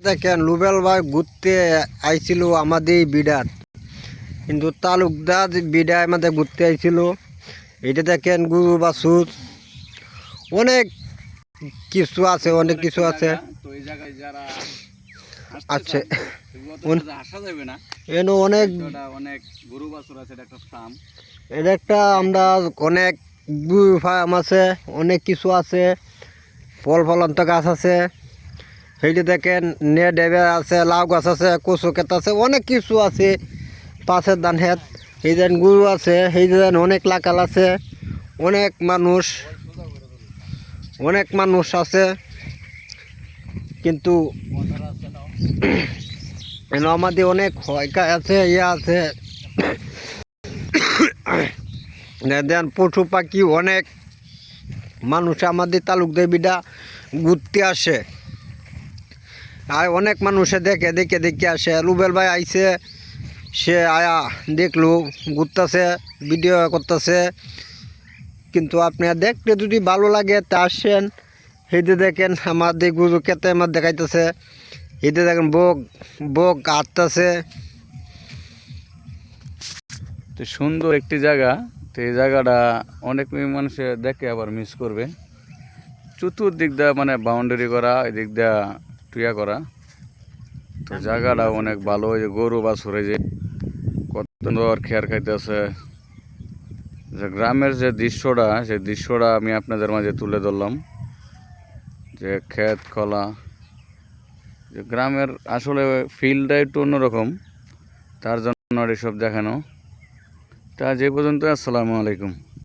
দেখেন লুবেল ভাই ঘুরতে আইছিল আমাদের বিডার। কিন্তু তালুকদার বিডা আমাদের ঘুরতে আইছিল। এটা দেখেন গুরু বাসুর অনেক কিছু আছে অনেক কিছু আছে। আছে না। এনে অনেক অনেক গরু বাছুর আছে এটা একটা ফার্ম এটা একটা আমরা অনেক ফার্ম আছে অনেক কিছু আছে। ফল ফলন্ত গাছ আছে। সেইটা দেখেন নে ডেবে আছে, লাউ গাছ আছে, কচু ক্ষেত আছে, অনেক কিছু আছে। পাশের ধান হেত সেই যেন গরু আছে সেই যেন অনেক লাকাল আছে, অনেক মানুষ অনেক মানুষ আছে। কিন্তু আমাদের অনেক হয়কা আছে ইয়ে আছে। দেন পশু পাখি অনেক। মানুষ আমাদের তালুক দেবীটা ঘুরতে আসে। আর অনেক মানুষে দেখে দেখে দেখে আসে। রুবেল ভাই আইছে, সে আয়া দেখল, ঘুরতেছে ভিডিও করতেছে। কিন্তু আপনার দেখতে যদি ভালো লাগে, তা আসেন। হেঁটে দেখেন আমাদের গুরু কেতে আমার দেখাইতেছে। হেঁটে দেখেন, বক বক আটতেছে তো সুন্দর একটি জায়গা। তো এই জায়গাটা অনেক মানুষে দেখে আবার মিস করবে। চতুর্দিক দিয়ে মানে বাউন্ডারি করা, এদিক দিয়ে টুয়া করা। তো জায়গাটা অনেক ভালো যে গরু বা সরে যে কত সুন্দর খেয়ার খাইতেছে। যে গ্রামের যে দৃশ্যটা, সেই দৃশ্যটা আমি আপনাদের মাঝে তুলে ধরলাম। যে ক্ষেত খোলা যে গ্রামের আসলে ফিল্ডটা একটু অন্যরকম, তার জন্য এসব দেখানো। তা যে পর্যন্ত, আসসালামু আলাইকুম।